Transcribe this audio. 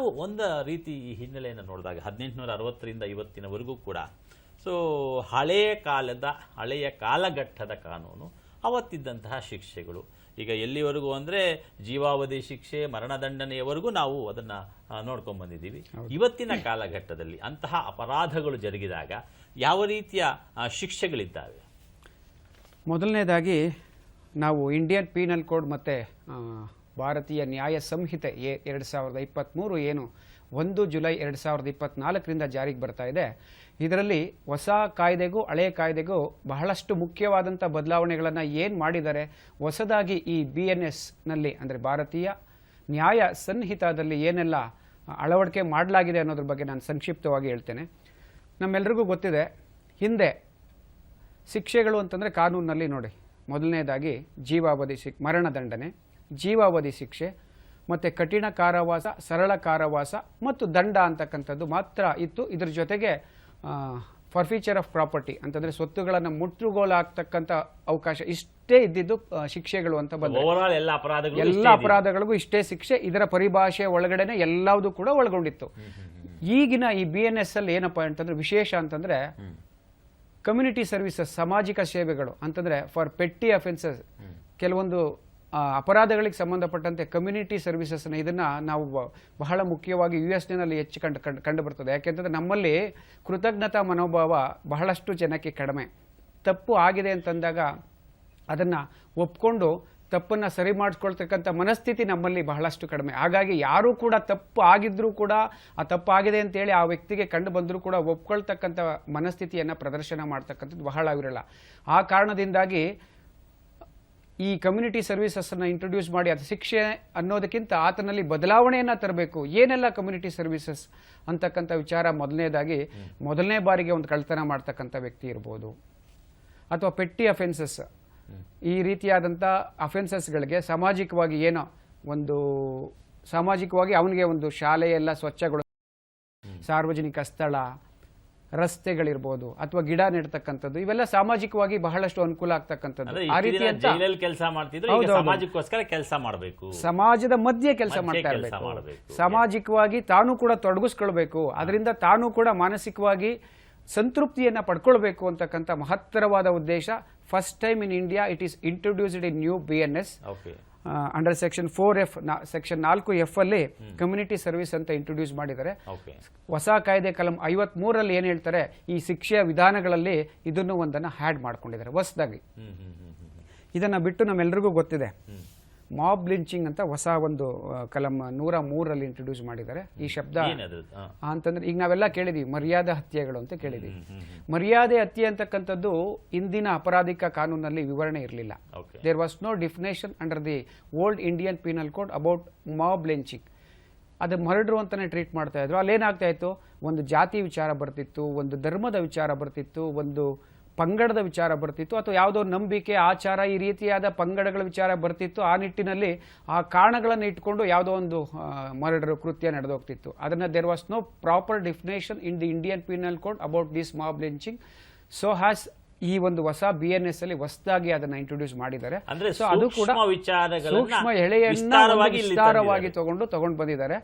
ನಾವು ಒಂದು ರೀತಿ ಈ ಹಿನ್ನೆಲೆಯನ್ನು ನೋಡಿದಾಗ ಹದಿನೆಂಟುನೂರ ಅರವತ್ತರಿಂದ ಇವತ್ತಿನವರೆಗೂ ಕೂಡ. ಸೊ ಹಳೆಯ ಕಾಲದ ಹಳೆಯ ಕಾಲಘಟ್ಟದ ಕಾನೂನು ಅವತ್ತಿದ್ದಂತಹ ಶಿಕ್ಷೆಗಳು. ಈಗ ಎಲ್ಲಿವರೆಗೂ ಅಂದರೆ ಜೀವಾವಧಿ ಶಿಕ್ಷೆ ಮರಣದಂಡನೆಯವರೆಗೂ ನಾವು ಅದನ್ನು ನೋಡ್ಕೊಂಡು ಬಂದಿದ್ದೀವಿ. ಇವತ್ತಿನ ಕಾಲಘಟ್ಟದಲ್ಲಿ ಅಂತಹ ಅಪರಾಧಗಳು ಜರುಗಿದಾಗ ಯಾವ ರೀತಿಯ ಶಿಕ್ಷೆಗಳಿದ್ದಾವೆ? ಮೊದಲನೇದಾಗಿ ನಾವು ಇಂಡಿಯನ್ ಪೀನಲ್ ಕೋಡ್ ಮತ್ತು ಭಾರತೀಯ ನ್ಯಾಯ ಸಂಹಿತೆ ಎ ಎರಡು ಸಾವಿರದ ಇಪ್ಪತ್ತ್ಮೂರು ಏನು ಒಂದು ಜುಲೈ ಎರಡು ಸಾವಿರದ ಇಪ್ಪತ್ತ್ನಾಲ್ಕರಿಂದ ಜಾರಿಗೆ ಬರ್ತಾ ಇದೆ. ಇದರಲ್ಲಿ ಹೊಸ ಕಾಯ್ದೆಗೂ ಹಳೆಯ ಕಾಯ್ದೆಗೂ ಬಹಳಷ್ಟು ಮುಖ್ಯವಾದಂಥ ಬದಲಾವಣೆಗಳನ್ನು ಏನು ಮಾಡಿದ್ದಾರೆ ಹೊಸದಾಗಿ ಈ ಬಿ ಎನ್ ಎಸ್ನಲ್ಲಿ ಅಂದರೆ ಭಾರತೀಯ ನ್ಯಾಯ ಸಂಹಿತಾದಲ್ಲಿ ಏನೆಲ್ಲ ಅಳವಡಿಕೆ ಮಾಡಲಾಗಿದೆ ಅನ್ನೋದ್ರ ಬಗ್ಗೆ ನಾನು ಸಂಕ್ಷಿಪ್ತವಾಗಿ ಹೇಳ್ತೇನೆ. ನಮ್ಮೆಲ್ರಿಗೂ ಗೊತ್ತಿದೆ, ಹಿಂದೆ ಶಿಕ್ಷೆಗಳು ಅಂತಂದರೆ ಕಾನೂನಿನಲ್ಲಿ ನೋಡಿ. ಮೊದಲನೇದಾಗಿ ಜೀವಾವಧಿ ಶಿಕ್ ಮರಣದಂಡನೆ. ಜೀವಾವಧಿ ಶಿಕ್ಷೆ ಮತ್ತು ಕಠಿಣ ಕಾರಾವಾಸ ಸರಳ ಕಾರಾವಾಸ ಮತ್ತು ದಂಡ ಅಂತಕ್ಕಂಥದ್ದು ಮಾತ್ರ ಇತ್ತು. ಇದ್ರ ಜೊತೆಗೆ ಫರ್ಫೀಚರ್ ಆಫ್ ಪ್ರಾಪರ್ಟಿ ಅಂತಂದರೆ ಸ್ವತ್ತುಗಳನ್ನು ಮುಟ್ಟುಗೋಲಾಗ್ತಕ್ಕಂಥ ಅವಕಾಶ ಇಷ್ಟೇ ಇದ್ದಿದ್ದು ಶಿಕ್ಷೆಗಳು ಅಂತ ಬಂದ ಎಲ್ಲ ಅಪರಾಧಗಳು ಎಲ್ಲ ಅಪರಾಧಗಳಿಗೂ ಇಷ್ಟೇ ಶಿಕ್ಷೆ. ಇದರ ಪರಿಭಾಷೆ ಒಳಗಡೆನೆ ಎಲ್ಲವೂ ಕೂಡ ಒಳಗೊಂಡಿತ್ತು. ಈಗಿನ ಈ ಬಿ ಎನ್ ಎಸ್ ಅಲ್ಲಿ ಏನಪ್ಪಾ ಅಂತಂದ್ರೆ ವಿಶೇಷ ಅಂತಂದ್ರೆ ಕಮ್ಯುನಿಟಿ ಸರ್ವಿಸಸ್ ಸಾಮಾಜಿಕ ಸೇವೆಗಳು ಅಂತಂದ್ರೆ ಫಾರ್ ಪೆಟ್ಟಿ ಅಫೆನ್ಸಸ್ ಕೆಲವೊಂದು ಅಪರಾಧಗಳಿಗೆ ಸಂಬಂಧಪಟ್ಟಂತೆ ಕಮ್ಯುನಿಟಿ ಸರ್ವಿಸಸ್ನ ಇದನ್ನು ನಾವು ಬಹಳ ಮುಖ್ಯವಾಗಿ ಯು ಎಸ್ನಲ್ಲಿ ಹೆಚ್ಚು ಕಂಡು ಕಂಡು ಕಂಡು ಬರ್ತದೆ ಯಾಕೆಂತಂದರೆ ನಮ್ಮಲ್ಲಿ ಕೃತಜ್ಞತಾ ಮನೋಭಾವ ಬಹಳಷ್ಟು ಜನಕ್ಕೆ ಕಡಿಮೆ. ತಪ್ಪು ಆಗಿದೆ ಅಂತಂದಾಗ ಅದನ್ನು ಒಪ್ಕೊಂಡು ತಪ್ಪನ್ನು ಸರಿ ಮಾಡಿಸ್ಕೊಳ್ತಕ್ಕಂಥ ಮನಸ್ಥಿತಿ ನಮ್ಮಲ್ಲಿ ಬಹಳಷ್ಟು ಕಡಿಮೆ. ಹಾಗಾಗಿ ಯಾರೂ ಕೂಡ ತಪ್ಪು ಆಗಿದ್ರೂ ಕೂಡ ಆ ತಪ್ಪು ಆಗಿದೆ ಅಂತೇಳಿ ಆ ವ್ಯಕ್ತಿಗೆ ಕಂಡು ಬಂದರೂ ಕೂಡ ಒಪ್ಕೊಳ್ತಕ್ಕಂಥ ಮನಸ್ಥಿತಿಯನ್ನು ಪ್ರದರ್ಶನ ಮಾಡ್ತಕ್ಕಂಥದ್ದು ಬಹಳ ಇರಲ್ಲ ಆ ಕಾರಣದಿಂದಾಗಿ ಈ ಕಮ್ಯುನಿಟಿ ಸರ್ವಿಸಸ್ಸನ್ನು ಇಂಟ್ರೊಡ್ಯೂಸ್ ಮಾಡಿ ಅದು ಶಿಕ್ಷೆ ಅನ್ನೋದಕ್ಕಿಂತ ಆತನಲ್ಲಿ ಬದಲಾವಣೆಯನ್ನು ತರಬೇಕು. ಏನೆಲ್ಲ ಕಮ್ಯುನಿಟಿ ಸರ್ವಿಸಸ್ ಅಂತಕ್ಕಂಥ ವಿಚಾರ ಮೊದಲನೇದಾಗಿ ಮೊದಲನೇ ಬಾರಿಗೆ ಒಂದು ಕಳ್ತನ ಮಾಡ್ತಕ್ಕಂಥ ವ್ಯಕ್ತಿ ಇರ್ಬೋದು. ಅಥವಾ ಪೆಟ್ಟಿ ಅಫೆನ್ಸಸ್ ಈ ರೀತಿಯಾದಂಥ ಅಫೆನ್ಸಸ್ಗಳಿಗೆ ಸಾಮಾಜಿಕವಾಗಿ ಏನೋ ಒಂದು ಸಾಮಾಜಿಕವಾಗಿ ಅವನಿಗೆ ಒಂದು ಶಾಲೆಯೆಲ್ಲ ಸ್ವಚ್ಛಗೊಳ ಸಾರ್ವಜನಿಕ ಸ್ಥಳ ರಸ್ತೆಗಳಿರ್ಬೋದು ಅಥವಾ ಗಿಡ ನೆಡ್ತಕ್ಕಂಥದ್ದು ಇವೆಲ್ಲ ಸಾಮಾಜಿಕವಾಗಿ ಬಹಳಷ್ಟು ಅನುಕೂಲ ಆಗ್ತಕ್ಕಂಥದ್ದು. ಆ ರೀತಿ ಕೆಲಸ ಮಾಡ್ತಿದ್ರು. ಸಮಾಜಕ್ಕೋಸ್ಕರ ಕೆಲಸ ಮಾಡಬೇಕು. ಸಮಾಜದ ಮಧ್ಯೆ ಕೆಲಸ ಮಾಡ್ತಾ ಇರಬೇಕು. ಸಾಮಾಜಿಕವಾಗಿ ತಾನು ಕೂಡ ತೊಡಗಿಸ್ಕೊಳ್ಬೇಕು. ಅದರಿಂದ ತಾನು ಕೂಡ ಮಾನಸಿಕವಾಗಿ ಸಂತೃಪ್ತಿಯನ್ನ ಪಡ್ಕೊಳ್ಬೇಕು ಅಂತಕ್ಕಂಥ ಮಹತ್ತರವಾದ ಉದ್ದೇಶ. First time in India it is introduced in new B N S under section four F section ನಾಲ್ಕು ಎಫ್ ಅಲ್ಲಿ ಕಮ್ಯುನಿಟಿ ಸರ್ವಿಸ್ ಅಂತ ಇಂಟ್ರೊಡ್ಯೂಸ್ ಮಾಡಿದ್ದಾರೆ. ಹೊಸ ಕಾಯ್ದೆ ಕಲಂ ಐವತ್ ಮೂರಲ್ಲಿ ಏನ್ ಹೇಳ್ತಾರೆ ಈ ಶಿಕ್ಷೆಯ ವಿಧಾನಗಳಲ್ಲಿ ಇದನ್ನು ಒಂದನ್ನು ಹ್ಯಾಡ್ ಮಾಡ್ಕೊಂಡಿದ್ದಾರೆ ಹೊಸದಾಗಿ. ಇದನ್ನ ಬಿಟ್ಟು ನಮ್ಮೆಲ್ರಿಗೂ ಗೊತ್ತಿದೆ. ಮಾಬ್ ಲಿಂಚಿಂಗ್ ಅಂತ ಹೊಸ ಒಂದು ಕಲಂ ನೂರ ಮೂರರಲ್ಲಿ ಇಂಟ್ರೊಡ್ಯೂಸ್ ಮಾಡಿದ್ದಾರೆ. ಈ ಶಬ್ದ. ಅಂತಂದ್ರೆ ಈಗ ನಾವೆಲ್ಲ ಕೇಳಿದೀವಿ ಮರ್ಯಾದೆ ಹತ್ಯೆಗಳು ಅಂತ ಕೇಳಿದೀವಿ. ಮರ್ಯಾದೆ ಹತ್ಯೆ ಅಂತಕ್ಕಂಥದ್ದು ಇಂದಿನ ಅಪರಾಧಿಕ ಕಾನೂನಲ್ಲಿ ವಿವರಣೆ ಇರಲಿಲ್ಲ. There was no definition under the old Indian penal code about mob lynching ಅದು ಮರಡ್ರು ಅಂತಾನೆ ಟ್ರೀಟ್ ಮಾಡ್ತಾ ಇದ್ರು. ಅಲ್ಲೇನಾಗ್ತಾ ಇತ್ತು? ಒಂದು ಜಾತಿ ವಿಚಾರ ಬರ್ತಿತ್ತು ಒಂದು ಧರ್ಮದ ವಿಚಾರ ಬರ್ತಿತ್ತು ಒಂದು ಪಂಗಡದ ವಿಚಾರ ಬರ್ತಿತ್ತು ಅಥವಾ ಯಾವುದೋ ನಂಬಿಕೆ ಆಚಾರ ಈ ರೀತಿಯಾದ ಪಂಗಡಗಳ ವಿಚಾರ ಬರ್ತಿತ್ತು ಆ ನಿಟ್ಟಿನಲ್ಲಿ ಆ ಕಾರಣಗಳನ್ನು ಇಟ್ಕೊಂಡು ಯಾವುದೋ ಒಂದು ಮರ್ಡರ್ ಕೃತ್ಯ ನಡೆದೋಗ್ತಿತ್ತು ಅದನ್ನ there was no proper definition in the Indian penal code about this mob lynching so has ಈ ಒಂದು ಹೊಸ ಬಿ ಎನ್ ಎಸ್ ಅಲ್ಲಿ ಹೊಸದಾಗಿ ಅದನ್ನ ಇಂಟ್ರೊಡ್ಯೂಸ್ ಮಾಡಿದ್ದಾರೆ. ಸೊ ಅದು ಕೂಡ ಸೂಕ್ಷ್ಮ ಎಳೆಯನ್ನ ವಿಸ್ತಾರವಾಗಿ ತಗೊಂಡು ತಗೊಂಡು ಬಂದಿದ್ದಾರೆ.